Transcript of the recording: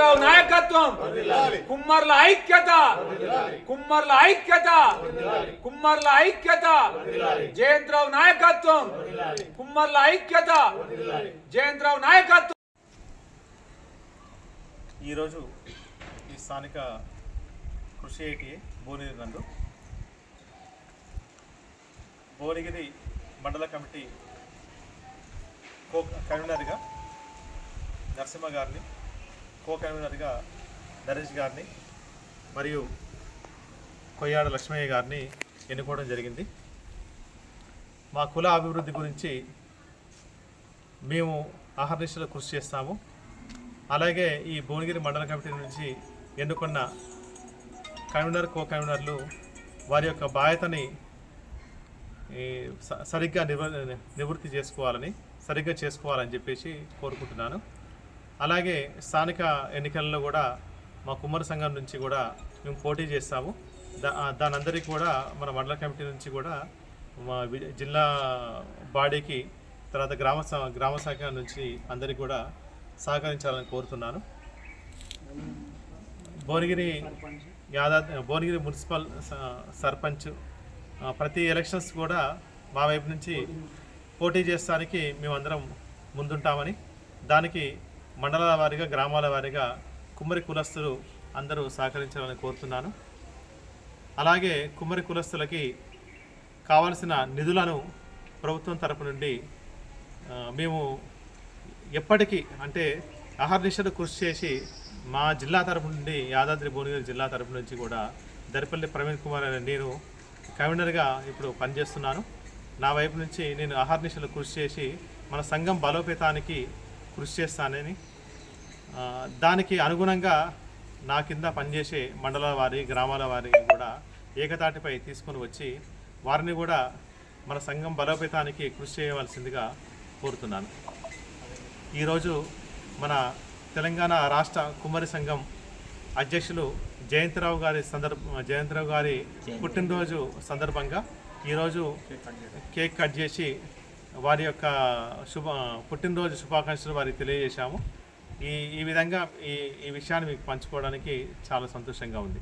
జయంత్రావు నాయకత్వం. కుమ్మర్ల ఐక్యత. కుమ్మర్ల ఐక్యత. కుమ్మర్ల ఐక్యత. జయంత్రావు నాయకత్వం. కుమ్మర్ల ఐక్యత. జయంత్రావు నాయకత్వం. ఈరోజు ఈ స్థానిక కృషి ఐటి భువనగిరి నందు భువనగిరి మండల కమిటీ కో కన్వీనర్గా నరసింహ గారిని కో కన్వీనర్గా నరేష్ గారిని మరియు కొయ్యాడ లక్ష్మయ్య గారిని ఎన్నుకోవడం జరిగింది. మా కుల అభివృద్ధి గురించి మేము ఆహర్నిశలు కృషి చేస్తాము. అలాగే ఈ భువనగిరి మండల కమిటీ నుంచి ఎన్నుకున్న కన్వీనర్ కో కన్వీనర్లు వారి యొక్క బాధ్యతని స- సరిగ్గా నివ నివృత్తి చేసుకోవాలని సరిగ్గా చేసుకోవాలని చెప్పేసి కోరుకుంటున్నాను. అలాగే స్థానిక ఎన్నికల్లో కూడా మా కుమ్మరి సంఘం నుంచి కూడా మేము పోటీ చేస్తాము. దా దానందరికీ కూడా మన మండల కమిటీ నుంచి కూడా మా జిల్లా బాడీకి తర్వాత గ్రామ స- గ్రామ శాఖ నుంచి అందరికీ కూడా సహకరించాలని కోరుతున్నాను. భువనగిరి యాదాద్రి భువనగిరి మున్సిపల్ సర్పంచ్ ప్రతి ఎలక్షన్స్ కూడా మా వైపు నుంచి పోటీ చేస్తానికి మేమందరం ముందుంటామని దానికి మండలాల వారీగా గ్రామాల వారీగా కుమ్మరి కులస్తులు అందరూ సహకరించాలని కోరుతున్నాను. అలాగే కుమ్మరి కులస్తులకి కావలసిన నిధులను ప్రభుత్వం తరపు నుండి మేము ఎప్పటికీ అంటే అహర్నిశలు కృషి చేసి మా జిల్లా తరపు నుండి యాదాద్రి భువనగిరి జిల్లా తరపు నుంచి కూడా దరిపల్లి ప్రవీణ్ కుమార్ అనే నేను కమిషనర్గా ఇప్పుడు పనిచేస్తున్నాను. నా వైపు నుంచి నేను అహర్నిశలు కృషి చేసి మన సంఘం బలోపేతానికి కృషి చేస్తానని. దానికి అనుగుణంగా నా కింద పనిచేసే మండలాల వారి గ్రామాల వారి కూడా ఏకతాటిపై తీసుకొని వచ్చి వారిని కూడా మన సంఘం బలోపేతానికి కృషి చేయవలసిందిగా కోరుతున్నాను. ఈరోజు మన తెలంగాణ రాష్ట్ర కుమ్మరి సంఘం అధ్యక్షులు జయంతిరావు గారి సందర్భ జయంతిరావు గారి పుట్టినరోజు సందర్భంగా ఈరోజు కేక్ కట్ చేసి వారి యొక్క శుభ పుట్టినరోజు శుభాకాంక్షలు వారికి తెలియజేశాము. ఈ ఈ విధంగా ఈ ఈ విషయాన్ని మీకు పంచుకోవడానికి చాలా సంతోషంగా ఉంది.